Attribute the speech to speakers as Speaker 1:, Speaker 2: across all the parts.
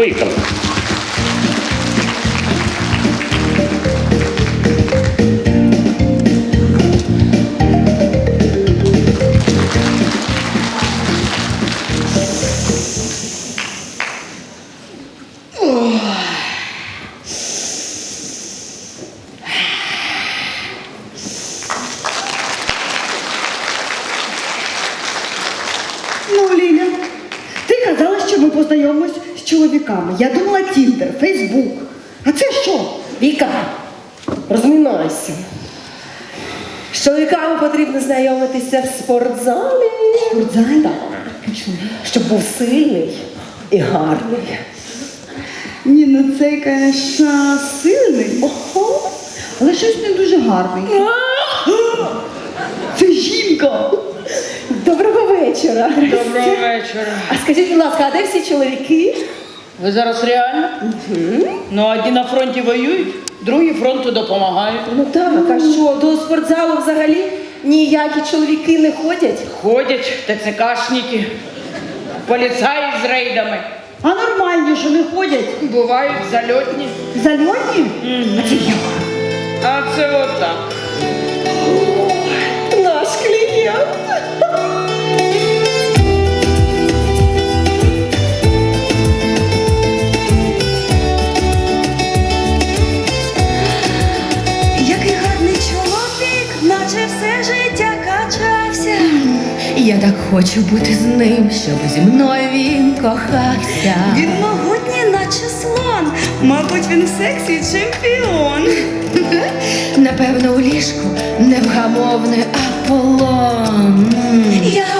Speaker 1: Поїхали.
Speaker 2: Ну, казала, познайомимось з чоловіками. Я думала Тіндер, Фейсбук. А це що?
Speaker 3: Віка, розмінайся. З чоловіками потрібно знайомитися в спортзалі.
Speaker 2: Спортзалі?
Speaker 3: Так. Щоб був сильний і гарний.
Speaker 2: Ні, ну цей, конечно, сильний,
Speaker 3: Ого.
Speaker 2: але щось не дуже гарний. Це жінка.
Speaker 3: Доброго вечора.
Speaker 4: Доброго вечора.
Speaker 3: А скажіть, будь ласка, а де всі чоловіки?
Speaker 4: Ви зараз реально? Ну, одні на фронті воюють, другі фронту допомагають.
Speaker 3: Ну так, а що, до спортзалу взагалі ніякі чоловіки не ходять?
Speaker 4: Ходять ТЦКшники, поліцаї з рейдами.
Speaker 2: А нормальні, що не ходять.
Speaker 4: Бувають зальотні.
Speaker 2: Зальотні? А це я.
Speaker 4: А це отак.
Speaker 5: Я так хочу бути з ним, щоб зі мною він кохався. Він могутній, наче слон. Мабуть, він в сексі чемпіон. Напевно, у ліжку невгамовний Аполлон. Я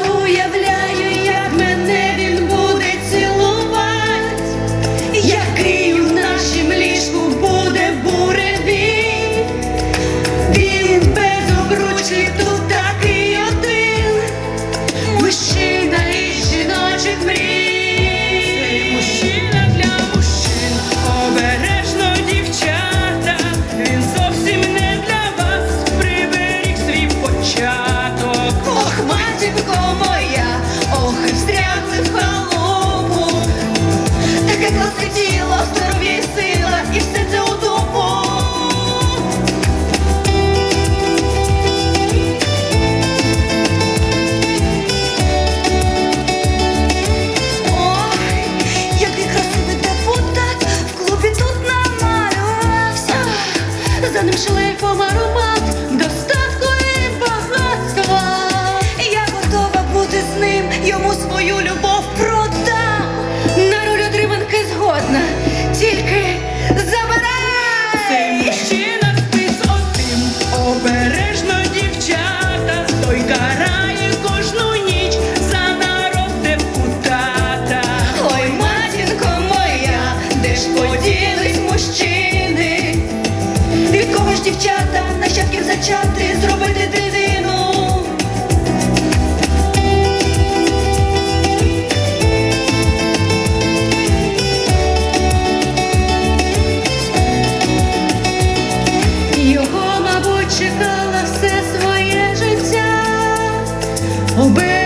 Speaker 5: Оберігати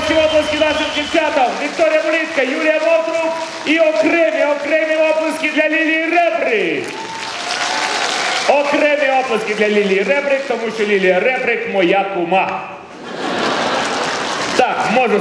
Speaker 1: Ваші оплески нашим дівчатам. Вікторія Моліцька, Юлія Мотрук і окремі, окремі оплески для Лілії Ребрик. Окремі оплески для Лілії Ребрик, тому що Лілія Ребрик моя кума. Так, можу